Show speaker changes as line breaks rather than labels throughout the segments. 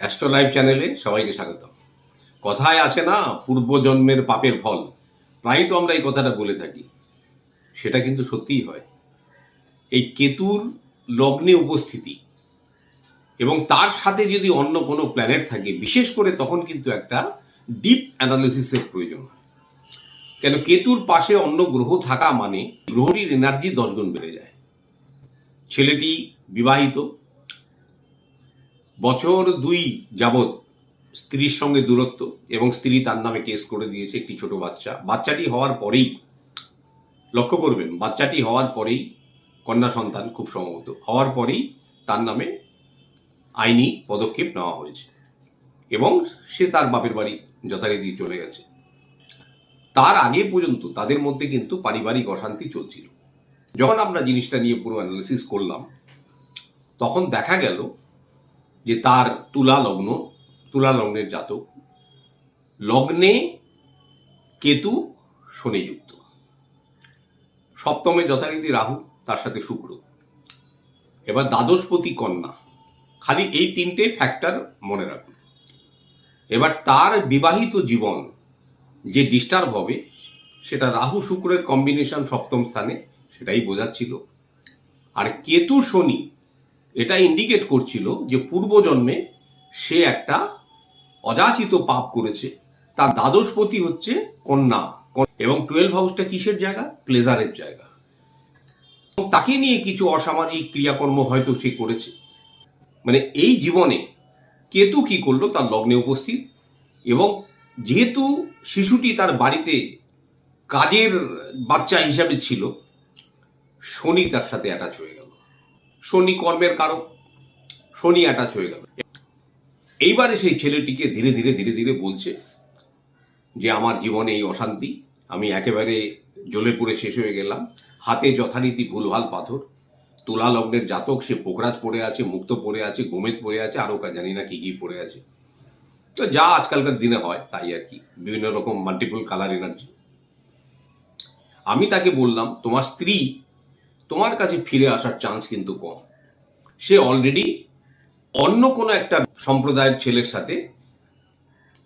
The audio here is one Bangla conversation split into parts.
অ্যাস্ট্রো লাইভ চ্যানেলে সবাইকে স্বাগত কথায় আছে না, পূর্বজন্মের পাপের ফল। প্রায়ই তো আমরা এই কথাটা বলে থাকি। সেটা কিন্তু সত্যিই হয়। এই কেতুর লগ্নে উপস্থিতি এবং তার সাথে যদি অন্য কোনো প্ল্যানেট থাকে, বিশেষ করে তখন কিন্তু একটা ডিপ অ্যানালিসিসের প্রয়োজন হয়। কেন কেতুর পাশে অন্য গ্রহ থাকা মানে গ্রহটির এনার্জি দশগুণ বেড়ে যায়। ছেলেটি বিবাহিত বছর দুই যাবৎ স্ত্রীর সঙ্গে দূরত্ব এবং স্ত্রী তার নামে কেস করে দিয়েছে একটি ছোট বাচ্চা। বাচ্চাটি হওয়ার পরেই, লক্ষ্য করবেন, বাচ্চাটি হওয়ার পরেই কন্যা সন্তান খুব সম্ভবত, হওয়ার পরেই তার নামে আইনি পদক্ষেপ নেওয়া হয়েছে এবং সে তার বাপের বাড়ি যথারীতি চলে গেছে। তার আগে পর্যন্ত তাদের মধ্যে কিন্তু পারিবারিক অশান্তি চলছিল। যখন আমরা জিনিসটা নিয়ে পুরো অ্যানালিসিস করলাম, তখন দেখা গেল যে তার তুলা লগ্ন তুলা লগ্নের জাতক। লগ্নে কেতু শনিযুক্ত। সপ্তমে যথারীতি রাহু, তার সাথে শুক্র। এবার দ্বাদশপতি কন্যা। খালি এই তিনটে ফ্যাক্টর মনে রাখুন। এবার তার বিবাহিত জীবন যে ডিস্টার্ব হবে, সেটা রাহু শুক্রের কম্বিনেশন সপ্তম স্থানে, সেটাই বোঝাচ্ছিল। আর কেতু শনি এটা ইন্ডিকেট করছিল যে পূর্বজন্মে সে একটা অযাচিত পাপ করেছে। তার দ্বাদশপতি হচ্ছে কন্যা। এবং টুয়েলভ হাউসটা কিসের জায়গা? প্লেজারের জায়গা। তাকে নিয়ে কিছু অসামাজিক ক্রিয়াকর্ম হয়তো সে করেছে। মানে এই জীবনে কেতু কি করল? তার লগ্নে উপস্থিত। এবং যেহেতু শিশুটি তার বাড়িতে কাজের বাচ্চা হিসাবে ছিল, শনি তার সাথে অ্যাটাচ হয়ে গেল। শনি কর্মের কারক, শনি অ্যাটাচ হয়ে গেল। এইবারে সেই ছেলেটিকে ধীরে ধীরে ধীরে ধীরে বলছে যে, আমার জীবনে এই অশান্তি, আমি একেবারে জ্বলে পুড়ে শেষ হয়ে গেলাম। হাতে যথারীতি ভুলভাল পাথর, তুলা লগ্নের জাতক, সে পোকরাজ পড়ে আছে, মুক্ত পড়ে আছে গোমেদ পড়ে আছে আরও কা জানি না কি কি পড়ে আছে। তো যা আজকালকার দিনে হয়, তাই আর কি, বিভিন্ন রকম মাল্টিপল কালার এনার্জি আমি তাকে বললাম, তোমার স্ত্রী তোমার কাছে ফিরে আসার চান্স কিন্তু কম। সে অলরেডি অন্য কোনো একটা সম্প্রদায়ের ছেলের সাথে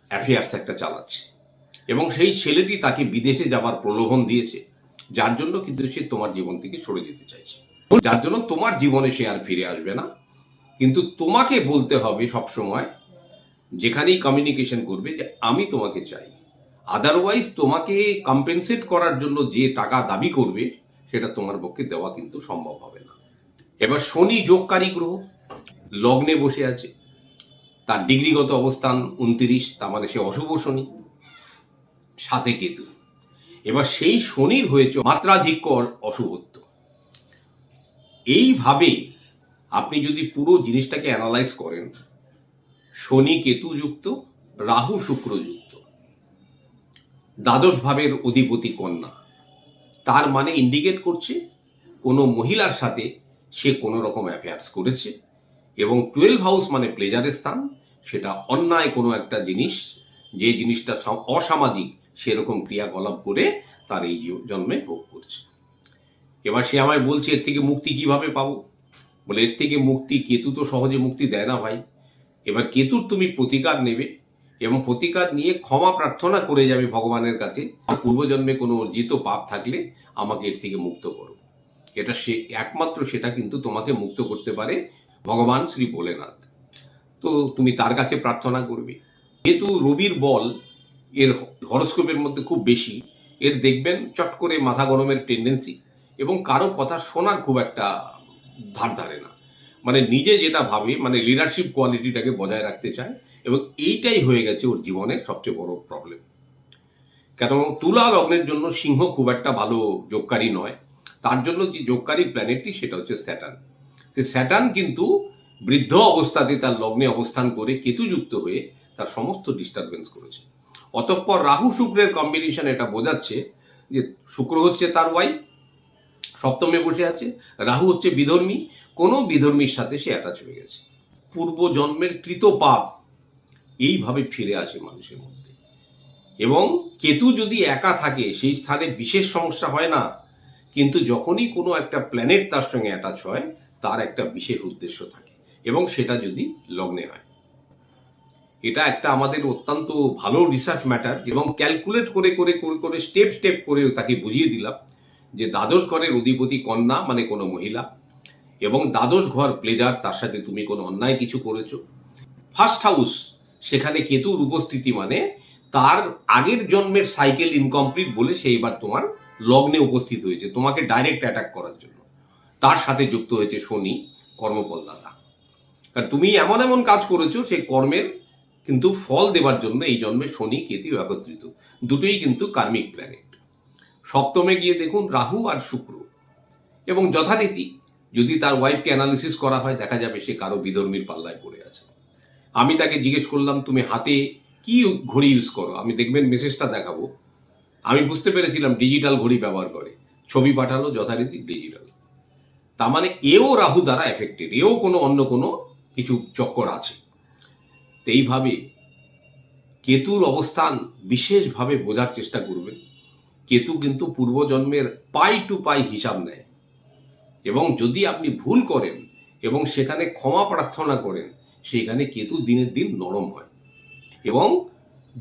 অ্যাফেয়ার্স একটা চালাচ্ছে। এবং সেই ছেলেটি তাকে বিদেশে যাবার প্রলোভন দিয়েছে, যার জন্য কিন্তু সে তোমার জীবন থেকে সরে যেতে চাইছে। যার জন্য তোমার জীবনে সে আর ফিরে আসবে না। কিন্তু তোমাকে বলতে হবে সবসময়, যেখানেই কমিউনিকেশন করবে যে, আমি তোমাকে চাই। আদারওয়াইজ তোমাকে কম্পেনসেট করার জন্য যে টাকা দাবি করবে সেটা তোমার পক্ষে দেওয়া কিন্তু সম্ভব হবে না। এবার শনি যোগকারী গ্রহ, লগ্নে বসে আছে। তার ডিগ্রিগত অবস্থান উনত্রিশ, তার মানে সে অশুভ শনি, সাথে কেতু। এবার সেই শনির হয়েছে মাত্রাধিক্য অশুভত্ব। এইভাবে আপনি যদি পুরো জিনিসটাকে অ্যানালাইজ করেন, শনি কেতু যুক্ত, রাহু শুক্র যুক্ত। দ্বাদশ ভাবের অধিপতি কন্যা। তার মানে ইন্ডিকেট করছে কোনো মহিলার সাথে সে কোনো রকম অ্যাফেয়ার্স করেছে এবং টুয়েলভ হাউস মানে প্লেজারের স্থান, সেটা অন্যায় কোনো একটা জিনিস, যে জিনিসটা অসামাজিক, সেরকম ক্রিয়াকলাপ করে তার এই জন্মে ভোগ করছে। এবার সে আমায় বলছে, এর থেকে মুক্তি কীভাবে পাবো? বলে, এর থেকে মুক্তি, কেতু তো সহজে মুক্তি দেয় না ভাই। এবার কেতুর তুমি প্রতিকার নেবে এবং প্রতিকার নিয়ে ক্ষমা প্রার্থনা করে যাবে ভগবানের কাছে পূর্বজন্মে কোনো অর্জিত পাপ থাকলে আমাকে এর থেকে মুক্ত করো। এটা সে একমাত্র সেটা কিন্তু তোমাকে মুক্ত করতে পারে ভগবান শ্রী ভোলেনাথ। তো তুমি তার কাছে প্রার্থনা করবে। যেহেতু রবির বল এর হরস্কোপের মধ্যে খুব বেশি, এর দেখবেন চট করে মাথা গরমের টেন্ডেন্সি এবং কারও কথা শোনার খুব একটা ধার ধারে না। মানে নিজে যেটা ভাবে মানে লিডারশিপ কোয়ালিটিটাকে বজায় রাখতে চায় এবং এইটাই হয়ে গেছে ওর জীবনের সবচেয়ে বড় প্রবলেম কেন? তুলা লগ্নের জন্য সিংহ খুব একটা ভালো যোগকারী নয়। তার জন্য যে যোগকারী প্ল্যানেটটি সেটা হচ্ছে স্যাটার্ন সে স্যাটার্ন কিন্তু বৃদ্ধ অবস্থাতে তার লগ্নে অবস্থান করে কেতুযুক্ত হয়ে তার সমস্ত ডিস্টারবেন্স করেছে। অতঃপর রাহু শুক্রের কম্বিনেশন এটা বোঝাচ্ছে যে শুক্র হচ্ছে তার ওয়াইফ সপ্তমে বসে আছে, রাহু হচ্ছে বিধর্মী, কোনো বিধর্মীর সাথে সে অ্যাটাচ হয়ে গেছে। পূর্ব জন্মের কৃত পাপ এইভাবে ফিরে আসে মানুষের মধ্যে। এবং কেতু যদি একা থাকে, সেই স্থানে বিশেষ সমস্যা হয় না। কিন্তু যখনই কোনো একটা প্ল্যানেট তার সঙ্গে অ্যাটাচ হয়, তার একটা বিশেষ উদ্দেশ্য থাকে এবং সেটা যদি লগ্নে হয়। এটা একটা আমাদের অত্যন্ত ভালো রিসার্চ ম্যাটার এবং ক্যালকুলেট করে করে করে করে স্টেপ স্টেপ করে তাকে বুঝিয়ে দিলাম যে দ্বাদশ ঘরের অধিপতি কন্যা মানে কোনো মহিলা এবং দ্বাদশ ঘর প্লেজার তার সাথে তুমি কোনো অন্যায় কিছু করেছ। ফার্স্ট হাউস সেখানে কেতুর উপস্থিতি মানে তার আগের জন্মের সাইকেল ইনকমপ্লিট বলে সে এবার তোমার লগ্নে উপস্থিত হয়েছে, তোমাকে ডাইরেক্ট অ্যাটাক করার জন্য। তার সাথে যুক্ত হয়েছে শনি, কর্মফলদাতা। কারণ তুমি এমন এমন কাজ করেছ সেই কর্মের কিন্তু ফল দেবার জন্য এই জন্মে শনি, কেতু একত্রিত। দুটোই কিন্তু কার্মিক প্ল্যানেট সপ্তমে গিয়ে দেখুন রাহু আর শুক্র। এবং যথারীতি যদি তার ওয়াইফকে অ্যানালিসিস করা হয়, দেখা যাবে সে কারও বিধর্মীর পাল্লায় পড়ে আছে। আমি তাকে জিজ্ঞেস করলাম, তুমি হাতে কি ঘড়ি ইউজ করো? আমি দেখবেন মেসেজটা দেখাবো। আমি বুঝতে পেরেছিলাম ডিজিটাল ঘড়ি ব্যবহার করে। ছবি পাঠালো, যথারীতি ডিজিটাল তার মানে এও রাহু দ্বারা এফেক্টেড এও কোনো অন্য কোনো কিছু চক্কর আছে। এইভাবে কেতুর অবস্থান বিশেষভাবে বোঝার চেষ্টা করবেন। কেতু কিন্তু পূর্বজন্মের পাই টু পাই হিসাব নেয়। এবং যদি আপনি ভুল করেন এবং সেখানে ক্ষমা প্রার্থনা করেন সেখানে কেতু দিনের দিন নরম হয়। এবং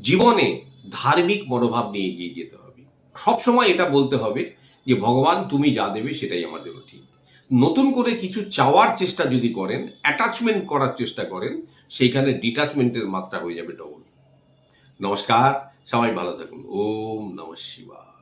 জীবনে ধার্মিক মনোভাব নিয়ে এগিয়ে যেতে হবে। সবসময় এটা বলতে হবে যে, ভগবান, তুমি যা দেবে সেটাই আমার ঠিক। নতুন করে কিছু চাওয়ার চেষ্টা যদি করেন অ্যাটাচমেন্ট করার চেষ্টা করেন, সেইখানে ডিটাচমেন্টের মাত্রা হয়ে যাবে ডবল নমস্কার, সবাই ভালো থাকুন। ওম নমঃ শিবায়।